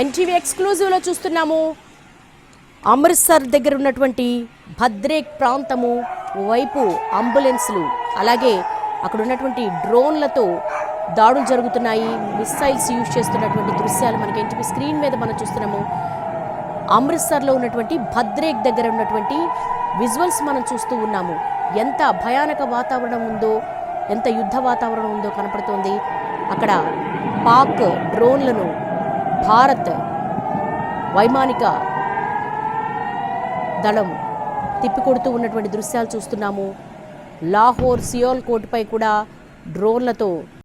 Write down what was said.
NTV ఎక్స్క్లూజివ్లో చూస్తున్నాము. అమృత్సర్ దగ్గర ఉన్నటువంటి భద్రేక్ ప్రాంతము వైపు అంబులెన్స్లు అలాగే అక్కడ ఉన్నటువంటి డ్రోన్లతో దాడులు జరుగుతున్నాయి. మిస్సైల్స్ యూజ్ చేస్తున్నటువంటి దృశ్యాలు మనకి ఎన్టీవీ స్క్రీన్ మీద మనం చూస్తున్నాము. అమృత్సర్లో ఉన్నటువంటి భద్రేక్ దగ్గర ఉన్నటువంటి విజువల్స్ మనం చూస్తూ ఉన్నాము. ఎంత భయానక వాతావరణం ఉందో ఎంత యుద్ధ వాతావరణం ఉందో కనపడుతోంది. అక్కడ పాక్ డ్రోన్లను భారత్ వైమానిక దళం తిప్పికొడుతూ ఉన్నటువంటి దృశ్యాలు చూస్తున్నాము. లాహోర్ సియోల్ కోట్పై కూడా డ్రోన్లతో